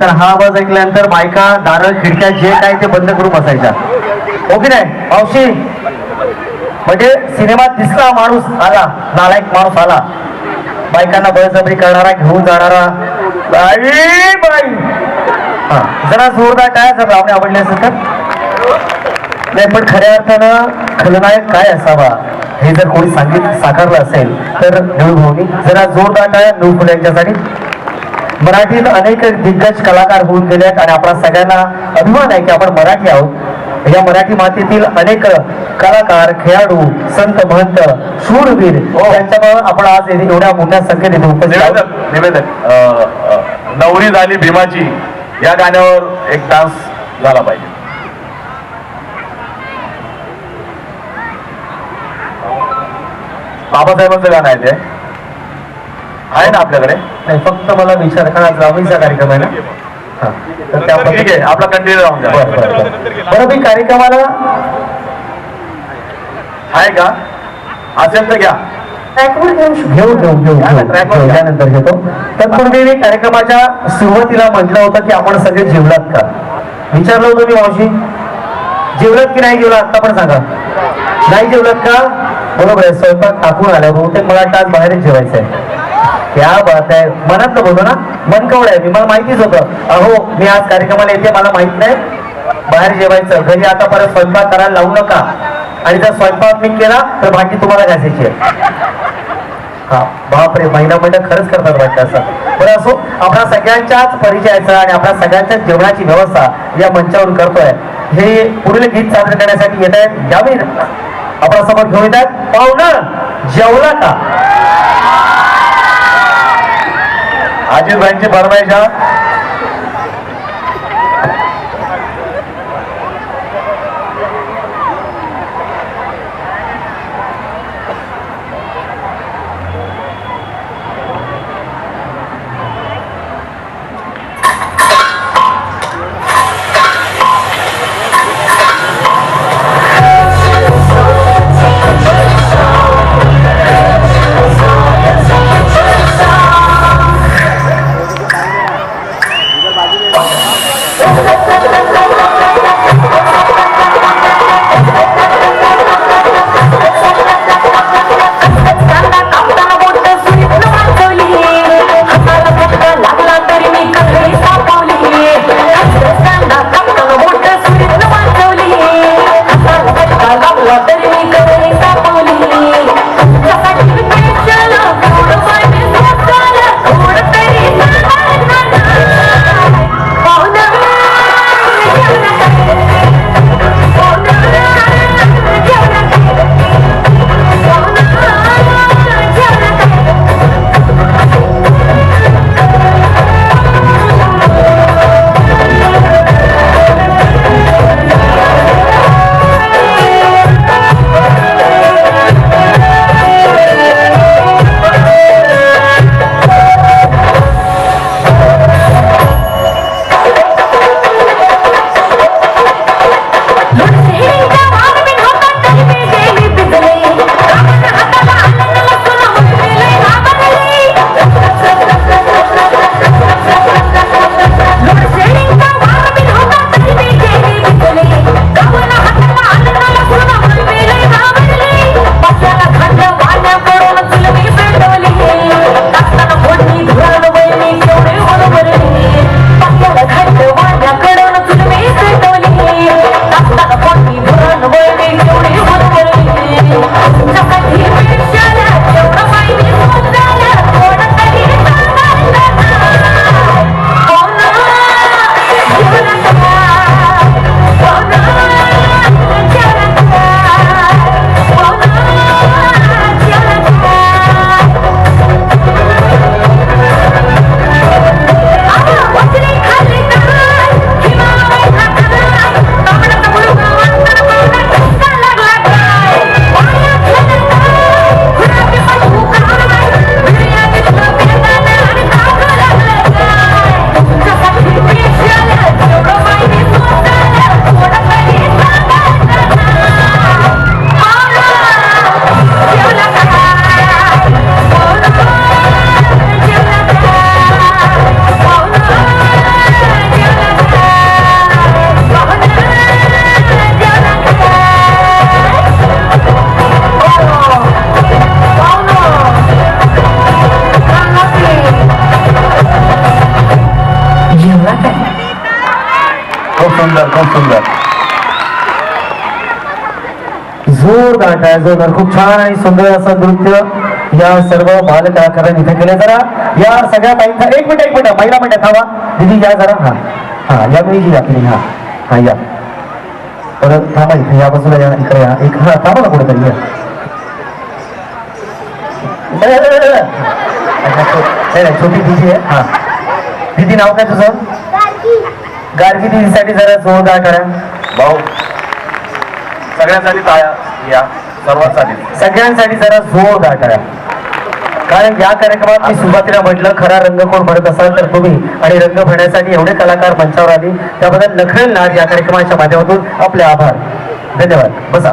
तर हा आवाज ऐकल्यानंतर बायका दारं खिडक्या जे काय ते बंद करून बसायच्या. हो ओके नाही? मावशी म्हणजे सिनेमात दिसला माणूस आला नालायक माणूस आला. बायकांना बळजबरी करणारा घेऊन जाणारा. बाई बाई! हा जरा जोरदार काय असं लावणे आवडले असेल तर. नाही पण खऱ्या अर्थानं खलनायक काय असावा? हे जर कोणी सांगित साकारलं असेल तर नऊ भाऊनी जरा जोरदार टाळ्या नऊ फुल्यांच्यासाठी मराठीत अनेक दिग्गज कलाकार होऊन गेले आहेत आणि आपला सगळ्यांना अभिमान आहे की आपण मराठी आहोत. या मराठी मातीतील अनेक कलाकार खेळाडू संत महंत शूरवीर यांच्यामुळे आपण आज एवढ्या मोठ्या संख्येने इथे उपस्थित निवेदन नवरी झाली भीमाची या गाण्यावर एक डान्स झाला पाहिजे. बाबासाहेबांचं गाणं आहे ते. आहे ना आपल्याकडे? नाही फक्त मला विचार करा जावळीचा कार्यक्रम आहे ना? हा. तर त्या ठीक आहे आपला कंटिन्यू राहून द्या बरं बरं बरं. बरं मी कार्यक्रमाला आहे का? असेल तर घ्या. ट्रॅकवर घेऊ घेऊ घेऊ घेऊ घेऊ. त्यानंतर घेतो. तत्पूर्वी मी कार्यक्रमाच्या सुरुवातीला म्हटलं होतं की आपण सगळे जेवलात का? विचारलं होतं मी मावशी. जेवलात की नाही जेवलात? आता पण सांगा. नाही जेवलात का? बरोबर आहे स्वयंपाक टाकून आल्या. बहुतेक मला आज बाहेरच जेवायचं आहे क्या बात आहे. मनात बोलतो ना मन कवड आहे. मी मला माहितीच होतं. अहो मी आज कार्यक्रमाला येते मला माहीत नाही. बाहेर जेवायचं. घरी आता परत स्वयंपाक करायला लावू नका. आणि जर स्वयंपाक मी केला तर भांडी तुम्हाला घासायची आहे हा बापरे महिना महिना खरंच करतात वाटतं असं. बरं असो आपल्या सगळ्यांच्याच परिचयाचा आणि आपल्या सगळ्यांच्याच जेवणाची व्यवस्था या मंचावरून करतोय. हे पुढील गीत सादर करण्यासाठी येत आहेत. यावेळी आपल्यासमोर घेऊन येत आहेत. पाहुणा जेवला का? अजितभाईंची फरमाईश सुंदर. जोर सुंदर जोरदार जोरदार खूप छान आणि सुंदर असं नृत्य या सर्व बाल कलाकारांनी इथे केले जरा या सगळ्या ताईंचा एक मिनिट एक मिनिट. महिला मिनिट थांबा. दिदी या जरा. हा. हा या मुलीची आपली हा. हा या. परत थांबा इथे. या बाजूला या इकडे या. एक हा थांबा ना कुठेतरी या. छोटी दिदी आहे. हा. दिदी नाव काय तुझं? गार्गी जरा जोरदार करा भाऊ सगळ्यांसाठी टाळ्या या सर्वांसाठी. सगळ्यांसाठी जरा जोरदार करा कारण. या कार्यक्रमात मी सुरुवातीला म्हटलं खरा रंग कोण भरत असाल तर तुम्ही आणि रंग भरण्यासाठी एवढे कलाकार मंचावर आले त्याबद्दल नखरेल नाट या कार्यक्रमाच्या माध्यमातून आपले आभार. धन्यवाद. बसा.